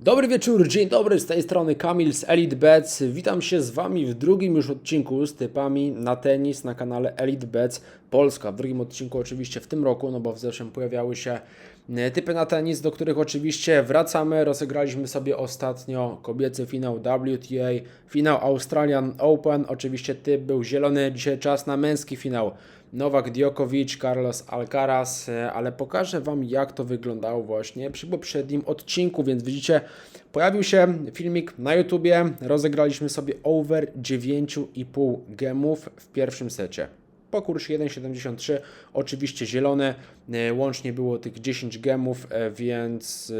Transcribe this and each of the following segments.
Dobry wieczór, dzień dobry, z tej strony Kamil z Elite Bets. Witam się z Wami w drugim już odcinku z typami na tenis na kanale Elite Bets Polska. W drugim odcinku oczywiście w tym roku, no bo w zeszłym pojawiały się e, typy na tenis, do których oczywiście wracamy. Rozegraliśmy sobie ostatnio kobiecy finał WTA, finał Australian Open. Oczywiście typ był zielony, dzisiaj czas na męski finał. Nowak Djokovic, Carlos Alcaraz, e, ale pokażę Wam jak to wyglądało właśnie przy poprzednim odcinku, więc widzicie, pojawił się filmik na YouTubie, rozegraliśmy sobie over 9,5 gemów w pierwszym secie. Po kursie 1,73, oczywiście zielone, e, łącznie było tych 10 gemów, e, więc...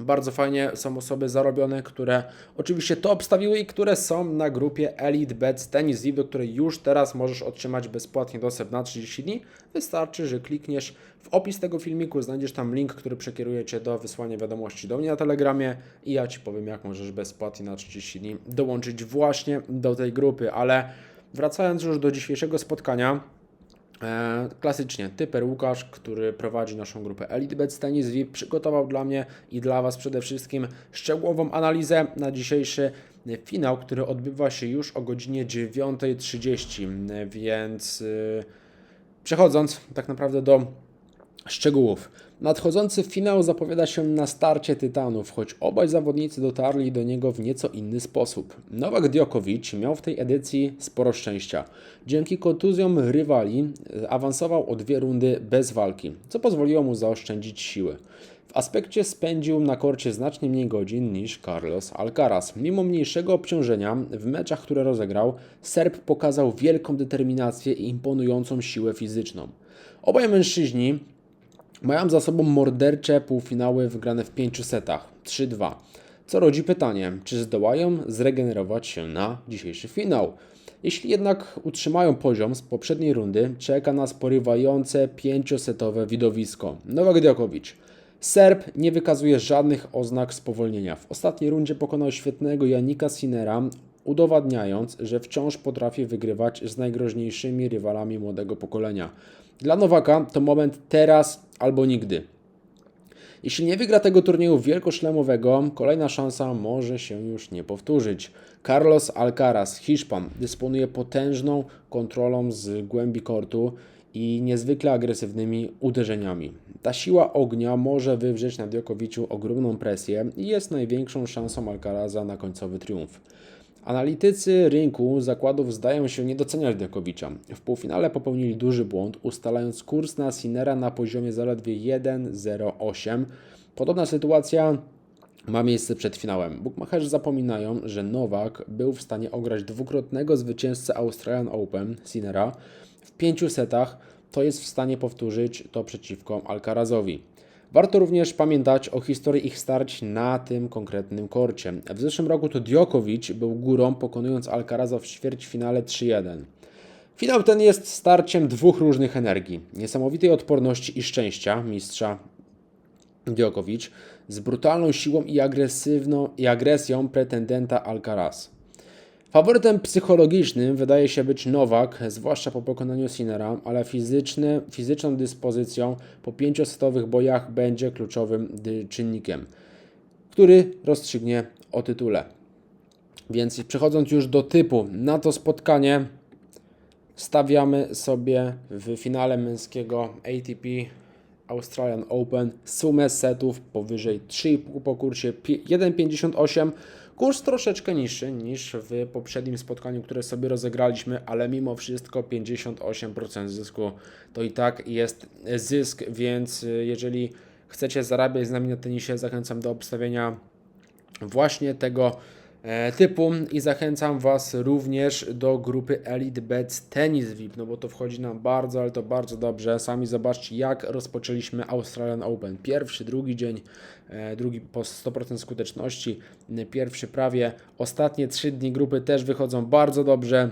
bardzo fajnie są osoby zarobione, które oczywiście to obstawiły i które są na grupie Elite Bets Tennis League, do której już teraz możesz otrzymać bezpłatnie dostęp na 30 dni. Wystarczy, że klikniesz w opis tego filmiku, znajdziesz tam link, który przekieruje Cię do wysłania wiadomości do mnie na Telegramie i ja Ci powiem, jak możesz bezpłatnie na 30 dni dołączyć właśnie do tej grupy. Ale wracając już do dzisiejszego spotkania, klasycznie, typer Łukasz, który prowadzi naszą grupę Elite Bets Tennis VIP, przygotował dla mnie i dla Was przede wszystkim szczegółową analizę na dzisiejszy finał, który odbywa się już o godzinie 9.30, e, więc e, przechodząc tak naprawdę do szczegółów. Nadchodzący finał zapowiada się na starcie Tytanów, choć obaj zawodnicy dotarli do niego w nieco inny sposób. Nowak Djokovic miał w tej edycji sporo szczęścia. Dzięki kontuzjom rywali e, awansował o dwie rundy bez walki, co pozwoliło mu zaoszczędzić siły. W aspekcie spędził na korcie znacznie mniej godzin niż Carlos Alcaraz. Mimo mniejszego obciążenia w meczach, które rozegrał, Serb pokazał wielką determinację i imponującą siłę fizyczną. Obaj mężczyźni mają za sobą mordercze półfinały wygrane w pięciu setach 3-2. Co rodzi pytanie, czy zdołają zregenerować się na dzisiejszy finał? Jeśli jednak utrzymają poziom z poprzedniej rundy, czeka nas porywające pięciosetowe widowisko. Nowak Djokovic. Serb nie wykazuje żadnych oznak spowolnienia. W ostatniej rundzie pokonał świetnego Janika Sinera, udowadniając, że wciąż potrafi wygrywać z najgroźniejszymi rywalami młodego pokolenia. Dla Nowaka to moment teraz albo nigdy. Jeśli nie wygra tego turnieju wielkoszlemowego, kolejna szansa może się już nie powtórzyć. Carlos Alcaraz, Hiszpan, dysponuje potężną kontrolą z głębi kortu i niezwykle agresywnymi uderzeniami. Ta siła ognia może wywrzeć na Djokoviciu ogromną presję i jest największą szansą Alcaraza na końcowy triumf. Analitycy rynku zakładów zdają się nie doceniać Djokovicza. W półfinale popełnili duży błąd, ustalając kurs na Sinera na poziomie zaledwie 1,08. Podobna sytuacja ma miejsce przed finałem. Bookmacherzy zapominają, że Nowak był w stanie ograć dwukrotnego zwycięzcę Australian Open, Sinera, w pięciu setach. To jest w stanie powtórzyć to przeciwko Alcarazowi. Warto również pamiętać o historii ich starć na tym konkretnym korcie. W zeszłym roku to Djokovic był górą, pokonując Alcaraza w ćwierćfinale 3-1. Finał ten jest starciem dwóch różnych energii. Niesamowitej odporności i szczęścia mistrza Djokovic z brutalną siłą i, agresywną, i agresją pretendenta Alcaraz. Faworytem psychologicznym wydaje się być Nowak, zwłaszcza po pokonaniu Sinera, ale fizyczny, fizyczną dyspozycją po pięciosetowych bojach będzie kluczowym czynnikiem, który rozstrzygnie o tytule. Więc przechodząc już do typu na to spotkanie, stawiamy sobie w finale męskiego ATP Australian Open sumę setów powyżej 3,5 po kursie pi- 1,58. Kurs troszeczkę niższy niż w poprzednim spotkaniu, które sobie rozegraliśmy, ale mimo wszystko 58% zysku to i tak jest zysk, więc y, jeżeli chcecie zarabiać z nami na tenisie, zachęcam do obstawienia właśnie tego typu i zachęcam Was również do grupy Elite Bets Tennis VIP, no bo to wchodzi nam bardzo, ale to bardzo dobrze. Sami zobaczcie, jak rozpoczęliśmy Australian Open. Pierwszy, drugi dzień, e, drugi po 100% skuteczności, pierwszy prawie. Ostatnie trzy dni grupy też wychodzą bardzo dobrze.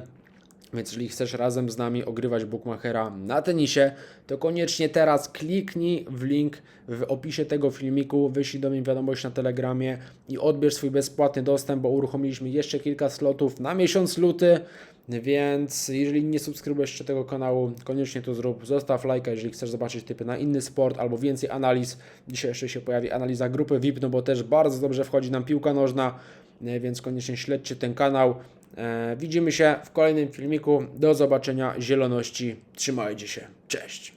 Więc jeżeli chcesz razem z nami ogrywać Bookmachera na tenisie, to koniecznie teraz kliknij w link w opisie tego filmiku, wyślij do mnie wiadomość na Telegramie i odbierz swój bezpłatny dostęp, bo uruchomiliśmy jeszcze kilka slotów na miesiąc luty. Więc jeżeli nie subskrybujesz jeszcze tego kanału, koniecznie to zrób. Zostaw lajka, jeżeli chcesz zobaczyć typy na inny sport albo więcej analiz. Dzisiaj jeszcze się pojawi analiza grupy VIP, no bo też bardzo dobrze wchodzi nam piłka nożna, więc koniecznie śledźcie ten kanał. E, widzimy się w kolejnym filmiku. Do zobaczenia. Zieloności. Trzymajcie się. Cześć.